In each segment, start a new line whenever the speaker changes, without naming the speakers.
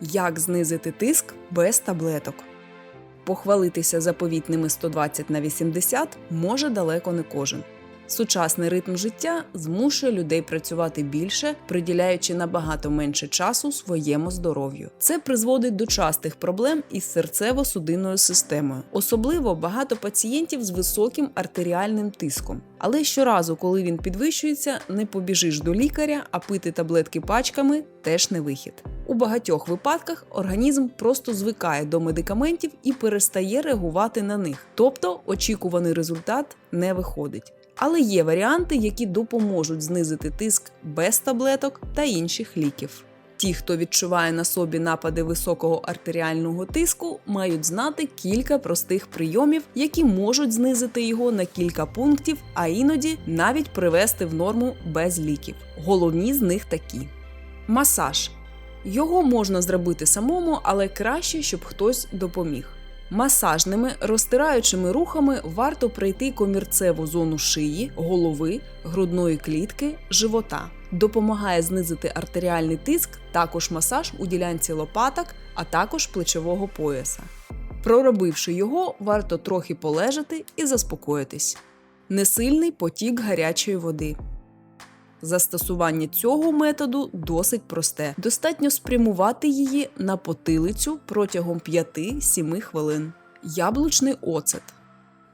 Як знизити тиск без таблеток? Похвалитися заповітними 120 на 80 може далеко не кожен. Сучасний ритм життя змушує людей працювати більше, приділяючи набагато менше часу своєму здоров'ю. Це призводить до частих проблем із серцево-судинною системою. Особливо багато пацієнтів з високим артеріальним тиском. Але щоразу, коли він підвищується, не побіжиш до лікаря, а пити таблетки пачками теж не вихід. У багатьох випадках організм просто звикає до медикаментів і перестає реагувати на них, тобто очікуваний результат не виходить. Але є варіанти, які допоможуть знизити тиск без таблеток та інших ліків. Ті, хто відчуває на собі напади високого артеріального тиску, мають знати кілька простих прийомів, які можуть знизити його на кілька пунктів, а іноді навіть привести в норму без ліків. Головні з них такі: масаж. Його можна зробити самому, але краще, щоб хтось допоміг. Масажними розтираючими рухами варто пройти комірцеву зону шиї, голови, грудної клітки, живота. Допомагає знизити артеріальний тиск, також масаж у ділянці лопаток, а також плечового пояса. Проробивши його, варто трохи полежати і заспокоїтись. Несильний потік гарячої води. Застосування цього методу досить просте. Достатньо спрямувати її на потилицю протягом 5-7 хвилин. Яблучний оцет.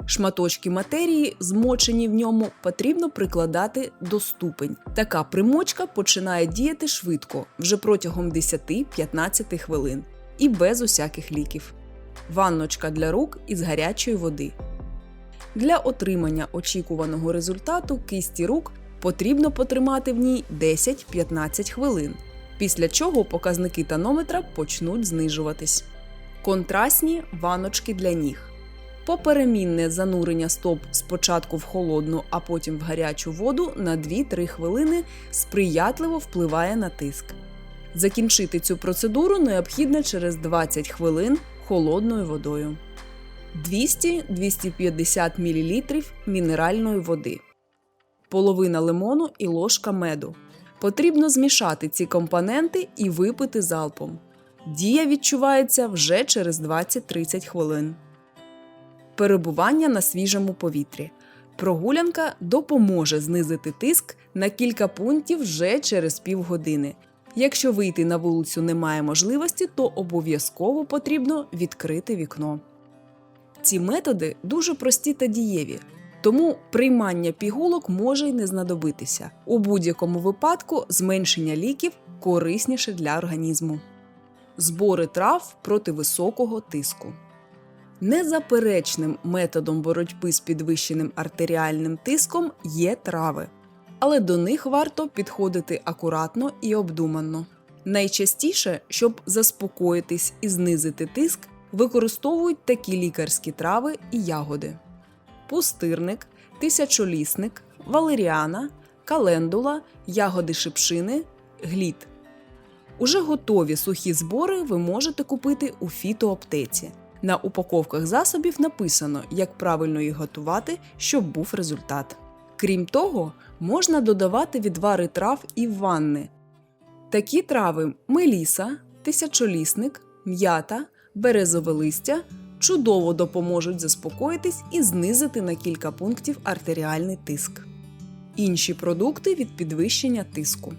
Шматочки матерії, змочені в ньому, потрібно прикладати до ступень. Така примочка починає діяти швидко, вже протягом 10-15 хвилин і без усяких ліків. Ванночка для рук із гарячої води. Для отримання очікуваного результату кисті рук потрібно потримати в ній 10-15 хвилин, після чого показники тонометра почнуть знижуватись. Контрастні ваночки для ніг. Поперемінне занурення стоп спочатку в холодну, а потім в гарячу воду на 2-3 хвилини сприятливо впливає на тиск. Закінчити цю процедуру необхідно через 20 хвилин холодною водою. 200-250 мл мінеральної води половина лимону і ложка меду. Потрібно змішати ці компоненти і випити залпом. Дія відчувається вже через 20-30 хвилин. Перебування на свіжому повітрі. Прогулянка допоможе знизити тиск на кілька пунктів вже через півгодини. Якщо вийти на вулицю немає можливості, то обов'язково потрібно відкрити вікно. Ці методи дуже прості та дієві. Тому приймання пігулок може й не знадобитися. У будь-якому випадку зменшення ліків корисніше для організму. Збори трав проти високого тиску. Незаперечним методом боротьби з підвищеним артеріальним тиском є трави, але до них варто підходити акуратно і обдумано. Найчастіше, щоб заспокоїтись і знизити тиск, використовують такі лікарські трави і ягоди пустирник, тисячолісник, валеріана, календула, ягоди шипшини, глід. Уже готові сухі збори ви можете купити у фітоаптеці. На упаковках засобів написано, як правильно їх готувати, щоб був результат. Крім того, можна додавати відвари трав і ванни. Такі трави меліса, тисячолісник, м'ята, березове листя чудово допоможуть заспокоїтись і знизити на кілька пунктів артеріальний тиск. Інші продукти від підвищення тиску.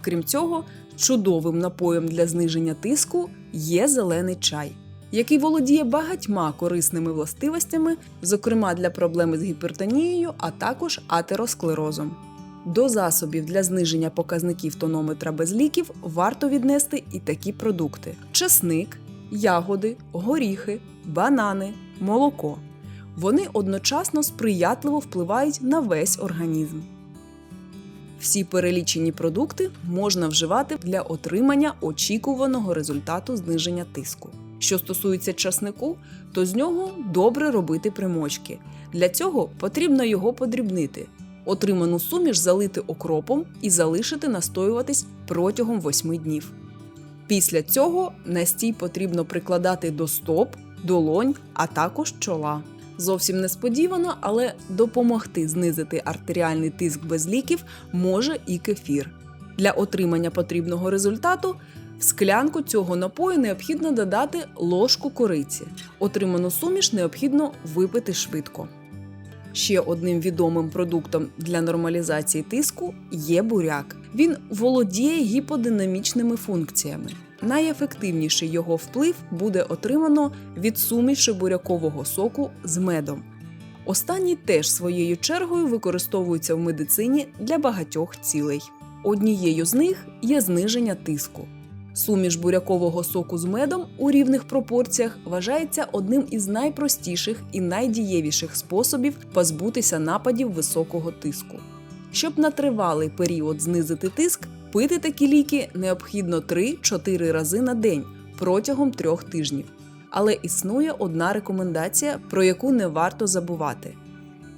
Крім цього, чудовим напоєм для зниження тиску є зелений чай, який володіє багатьма корисними властивостями, зокрема для проблеми з гіпертонією, а також атеросклерозом. До засобів для зниження показників тонометра без ліків варто віднести і такі продукти: чесник, ягоди, горіхи, банани, молоко. Вони одночасно сприятливо впливають на весь організм. Всі перелічені продукти можна вживати для отримання очікуваного результату зниження тиску. Що стосується часнику, то з нього добре робити примочки. Для цього потрібно його подрібнити. Отриману суміш залити окропом і залишити настоюватись протягом 8 днів. Після цього настій потрібно прикладати до стоп, долонь, а також чола. Зовсім несподівано, але допомогти знизити артеріальний тиск без ліків може і кефір. Для отримання потрібного результату В склянку цього напою необхідно додати ложку кориці. Отриману суміш необхідно випити швидко. Ще одним відомим продуктом для нормалізації тиску є буряк. Він володіє гіподинамічними функціями. Найефективніший його вплив буде отримано від суміші бурякового соку з медом. Останній теж своєю чергою використовується в медицині для багатьох цілей. Однією з них є зниження тиску. Суміш бурякового соку з медом у рівних пропорціях вважається одним із найпростіших і найдієвіших способів позбутися нападів високого тиску. Щоб на тривалий період знизити тиск, пити такі ліки необхідно 3-4 рази на день протягом трьох тижнів. Але існує одна рекомендація, про яку не варто забувати: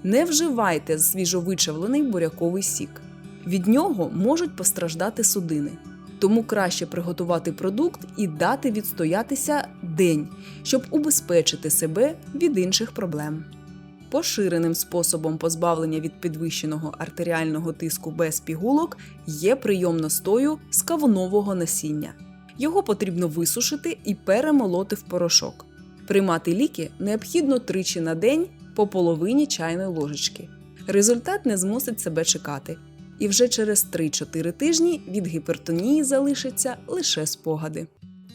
не вживайте свіжовичавлений буряковий сік. Від нього можуть постраждати судини. Тому краще приготувати продукт і дати відстоятися день, щоб убезпечити себе від інших проблем. Поширеним способом позбавлення від підвищеного артеріального тиску без пігулок є прийом настою з кавунового насіння. Його потрібно висушити і перемолоти в порошок. Приймати ліки необхідно тричі на день по половині чайної ложечки. Результат не змусить себе чекати, і вже через 3-4 тижні від гіпертонії залишаться лише спогади.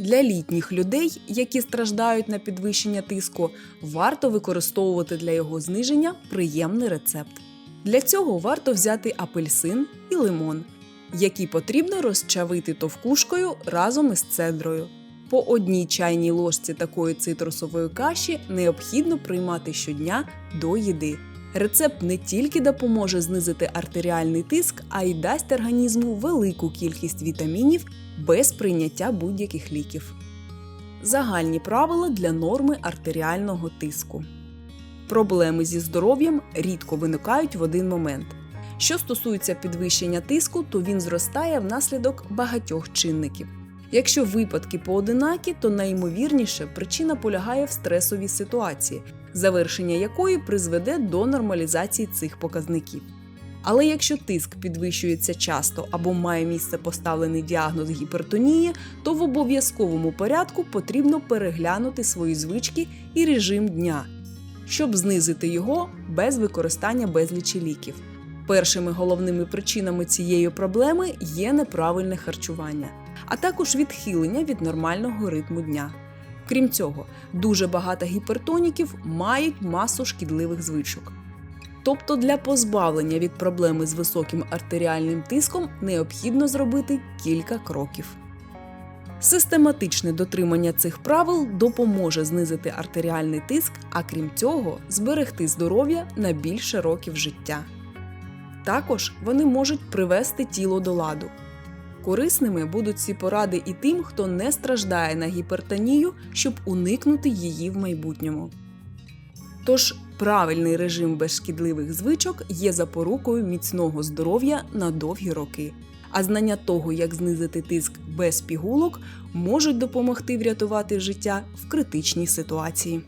Для літніх людей, які страждають на підвищення тиску, варто використовувати для його зниження приємний рецепт. Для цього варто взяти апельсин і лимон, які потрібно розчавити товкушкою разом із цедрою. По одній чайній ложці такої цитрусової каші необхідно приймати щодня до їди. Рецепт не тільки допоможе знизити артеріальний тиск, а й дасть організму велику кількість вітамінів без прийняття будь-яких ліків. Загальні правила для норми артеріального тиску. Проблеми зі здоров'ям рідко виникають в один момент. Що стосується підвищення тиску, то він зростає внаслідок багатьох чинників. Якщо випадки поодинакі, то найімовірніше причина полягає в стресовій ситуації, завершення якої призведе до нормалізації цих показників. Але якщо тиск підвищується часто або має місце поставлений діагноз гіпертонії, то в обов'язковому порядку потрібно переглянути свої звички і режим дня, щоб знизити його без використання безлічі ліків. Першими головними причинами цієї проблеми є неправильне харчування, а також відхилення від нормального ритму дня. Крім цього, дуже багато гіпертоніків мають масу шкідливих звичок. Тобто для позбавлення від проблеми з високим артеріальним тиском необхідно зробити кілька кроків. Систематичне дотримання цих правил допоможе знизити артеріальний тиск, а крім цього, зберегти здоров'я на більше років життя. Також вони можуть привести тіло до ладу. Корисними будуть ці поради і тим, хто не страждає на гіпертонію, щоб уникнути її в майбутньому. Тож правильний режим без шкідливих звичок є запорукою міцного здоров'я на довгі роки. А знання того, як знизити тиск без пігулок, можуть допомогти врятувати життя в критичній ситуації.